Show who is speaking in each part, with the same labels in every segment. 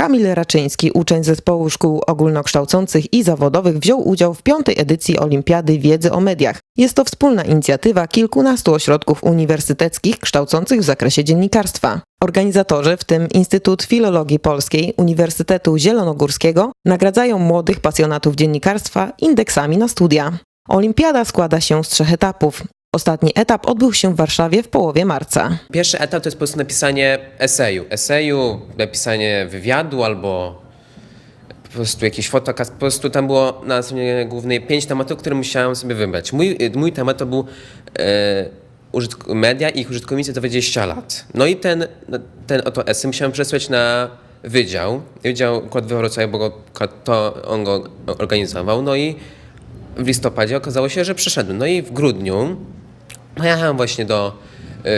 Speaker 1: Kamil Raczyński, uczeń zespołu szkół ogólnokształcących i zawodowych, wziął udział w piątej edycji Olimpiady Wiedzy o Mediach. Jest to wspólna inicjatywa kilkunastu ośrodków uniwersyteckich kształcących w zakresie dziennikarstwa. Organizatorzy, w tym Instytut Filologii Polskiej Uniwersytetu Zielonogórskiego, nagradzają młodych pasjonatów dziennikarstwa indeksami na studia. Olimpiada składa się z trzech etapów. Ostatni etap odbył się w Warszawie w połowie marca.
Speaker 2: Pierwszy etap to jest po prostu napisanie eseju. Eseju, napisanie wywiadu albo po prostu jakiś fotokaz. Po prostu tam było na stronie głównej pięć tematów, które musiałem sobie wybrać. Mój, mój temat to był e, media i ich użytkownicy to 20 lat. No i ten, ten oto esej musiałem przesłać na wydział. Wydział Kład we Wrocławiu, bo go, to on go organizował. No i w listopadzie okazało się, że przeszedłem. No i w grudniu pojechałem właśnie do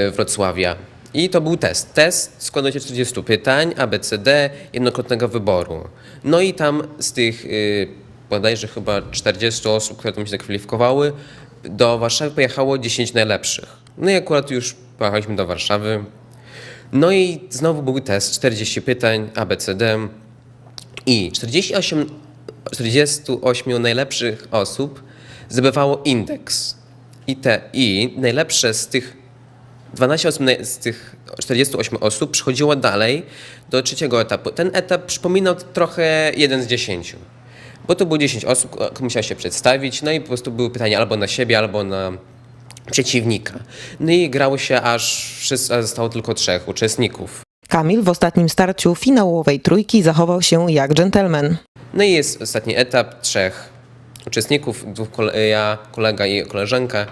Speaker 2: y, Wrocławia. I to był test. Test składał się z 40 pytań, ABCD, jednokrotnego wyboru. No i tam z tych y, bodajże chyba 40 osób, które tam się zakwalifikowały, do Warszawy pojechało 10 najlepszych. No i akurat już pojechaliśmy do Warszawy. No i znowu był test, 40 pytań, ABCD i 48, 48 najlepszych osób zdobywało indeks. I, te, I najlepsze z tych 12 osób, z tych 48 osób przechodziło dalej do trzeciego etapu. Ten etap przypominał trochę jeden z 10. Bo to było 10 osób, które musiało się przedstawić, no i po prostu były pytania albo na siebie, albo na przeciwnika. No i grało się aż, wszyscy, aż zostało tylko trzech uczestników.
Speaker 1: Kamil w ostatnim starciu finałowej trójki zachował się jak dżentelmen.
Speaker 2: No i jest ostatni etap trzech uczestników, dwóch kole- ja, kolega i koleżanka.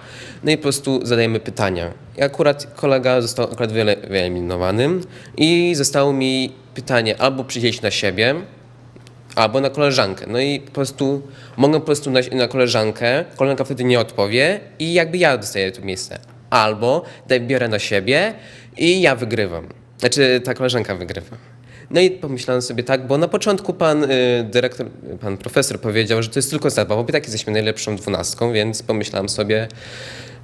Speaker 2: No i po prostu zadajemy pytania. I akurat kolega został akurat wyeliminowany i zostało mi pytanie albo przyjść na siebie, albo na koleżankę. No i po prostu mogę po prostu na, na koleżankę, koleżanka wtedy nie odpowie i jakby ja dostaję to miejsce. Albo biorę na siebie i ja wygrywam. Znaczy ta koleżanka wygrywa. No i pomyślałem sobie tak, bo na początku pan y, dyrektor, pan profesor powiedział, że to jest tylko zabawa, bo tak jesteśmy najlepszą dwunastką, więc pomyślałem sobie,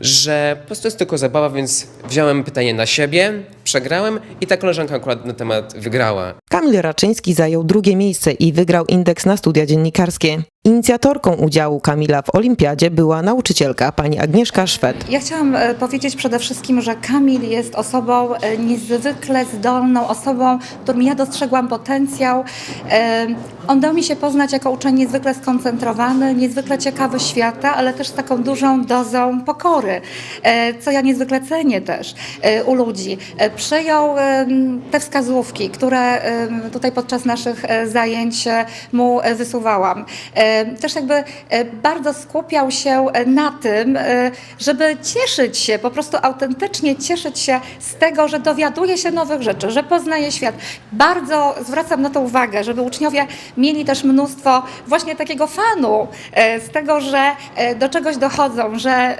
Speaker 2: że po prostu jest tylko zabawa, więc wziąłem pytanie na siebie, przegrałem i ta koleżanka akurat na temat wygrała.
Speaker 1: Kamil Raczyński zajął drugie miejsce i wygrał indeks na studia dziennikarskie. Inicjatorką udziału Kamila w olimpiadzie była nauczycielka pani Agnieszka Szwed.
Speaker 3: Ja chciałam e, powiedzieć przede wszystkim, że Kamil jest osobą e, niezwykle zdolną, osobą, w którym ja dostrzegłam potencjał. On dał mi się poznać jako uczeń niezwykle skoncentrowany, niezwykle ciekawy świata, ale też z taką dużą dozą pokory, e, co ja niezwykle cenię też e, u ludzi. E, Przyjął em, te wskazówki, które tutaj podczas naszych zajęć mu wysuwałam. Też jakby bardzo skupiał się na tym, żeby cieszyć się, po prostu autentycznie cieszyć się z tego, że dowiaduje się nowych rzeczy, że poznaje świat. Bardzo zwracam na to uwagę, żeby uczniowie mieli też mnóstwo właśnie takiego fanu e, z tego, że e, do czegoś dochodzą, że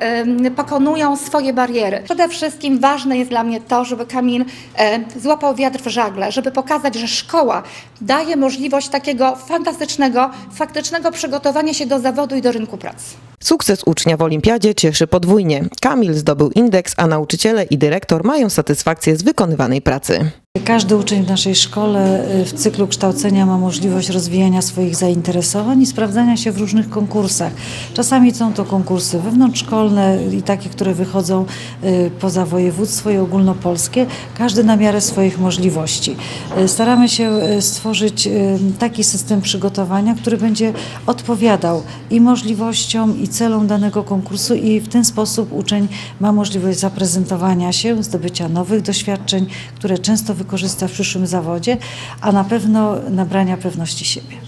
Speaker 3: pokonują swoje bariery. Przede wszystkim ważne jest dla mnie to, żeby Kamil e, złapał wiatr w żagle, żeby pokazać, że szkoła daje możliwość takiego fantastycznego, faktycznego przygotowania się do zawodu i do rynku pracy.
Speaker 1: Sukces ucznia w olimpiadzie cieszy podwójnie. Kamil zdobył indeks, a nauczyciele i dyrektor mają satysfakcję z wykonywanej pracy.
Speaker 4: Każdy uczeń w naszej szkole y, w cyklu kształcenia ma możliwość rozwijania swoich zainteresowań i sprawdzania się w różnych konkursach. Czasami są to konkursy wewnątrzszkolne i takie, które wychodzą y, poza województwo i ogólnopolskie, każdy na miarę swoich możliwości. Y, Staramy się stworzyć taki system przygotowania, który będzie odpowiadał i możliwościom, i celom danego konkursu i w ten sposób uczeń ma możliwość zaprezentowania się, zdobycia nowych doświadczeń, które często wykorzysta w przyszłym zawodzie, a na pewno nabrania pewności siebie.